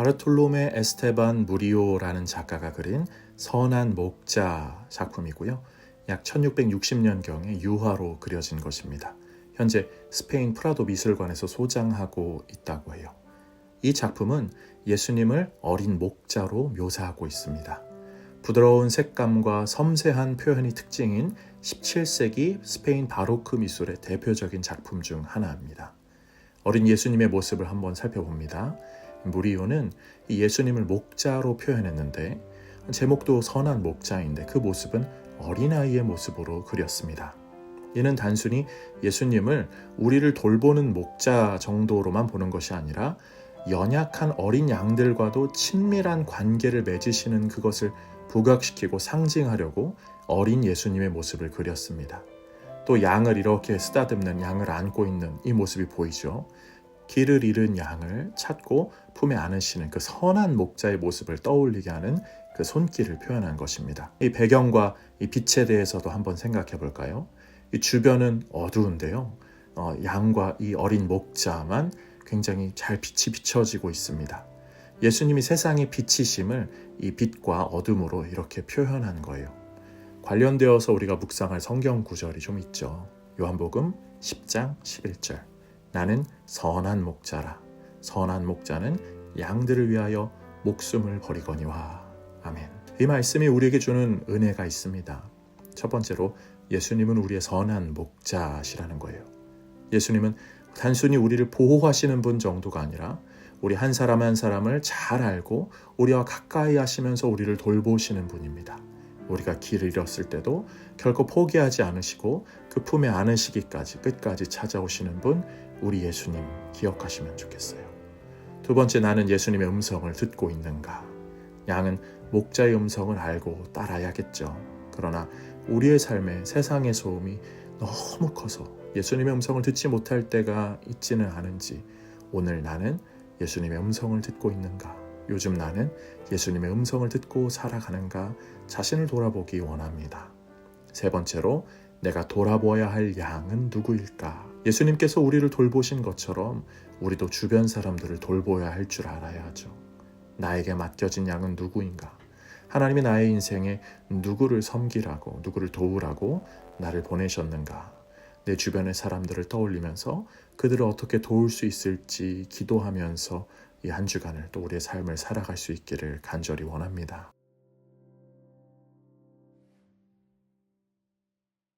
바르톨로메 에스테반 무리오라는 작가가 그린 선한 목자 작품이고요. 약 1660년경에 유화로 그려진 것입니다. 현재 스페인 프라도 미술관에서 소장하고 있다고 해요. 이 작품은 예수님을 어린 목자로 묘사하고 있습니다. 부드러운 색감과 섬세한 표현이 특징인 17세기 스페인 바로크 미술의 대표적인 작품 중 하나입니다. 어린 예수님의 모습을 한번 살펴봅니다. 무리오는 이 예수님을 목자로 표현했는데 제목도 선한 목자인데 그 모습은 어린아이의 모습으로 그렸습니다. 이는 단순히 예수님을 우리를 돌보는 목자 정도로만 보는 것이 아니라 연약한 어린 양들과도 친밀한 관계를 맺으시는 그것을 부각시키고 상징하려고 어린 예수님의 모습을 그렸습니다. 또 양을 이렇게 쓰다듬는 양을 안고 있는 이 모습이 보이죠. 길을 잃은 양을 찾고 품에 안으시는 그 선한 목자의 모습을 떠올리게 하는 그 손길을 표현한 것입니다. 이 배경과 이 빛에 대해서도 한번 생각해 볼까요? 이 주변은 어두운데요. 어, 양과 이 어린 목자만 굉장히 잘 빛이 비춰지고 있습니다. 예수님이 세상의 빛이심을 이 빛과 어둠으로 이렇게 표현한 거예요. 관련되어서 우리가 묵상할 성경 구절이 좀 있죠. 요한복음 10장 11절. 나는 선한 목자라. 선한 목자는 양들을 위하여 목숨을 버리거니와. 아멘. 이 말씀이 우리에게 주는 은혜가 있습니다. 첫 번째로 예수님은 우리의 선한 목자시라는 거예요. 예수님은 단순히 우리를 보호하시는 분 정도가 아니라 우리 한 사람 한 사람을 잘 알고 우리와 가까이 하시면서 우리를 돌보시는 분입니다. 우리가 길을 잃었을 때도 결코 포기하지 않으시고 그 품에 안으시기까지 끝까지 찾아오시는 분 우리 예수님 기억하시면 좋겠어요. 두 번째 나는 예수님의 음성을 듣고 있는가? 양은 목자의 음성을 알고 따라야겠죠. 그러나 우리의 삶에 세상의 소음이 너무 커서 예수님의 음성을 듣지 못할 때가 있지는 않은지 오늘 나는 예수님의 음성을 듣고 있는가? 요즘 나는 예수님의 음성을 듣고 살아가는가? 자신을 돌아보기 원합니다. 세 번째로 내가 돌아보아야 할 양은 누구일까? 예수님께서 우리를 돌보신 것처럼 우리도 주변 사람들을 돌보아야 할 줄 알아야 하죠. 나에게 맡겨진 양은 누구인가? 하나님이 나의 인생에 누구를 섬기라고, 누구를 도우라고 나를 보내셨는가? 내 주변의 사람들을 떠올리면서 그들을 어떻게 도울 수 있을지 기도하면서 이 한 주간을 또 우리의 삶을 살아갈 수 있기를 간절히 원합니다.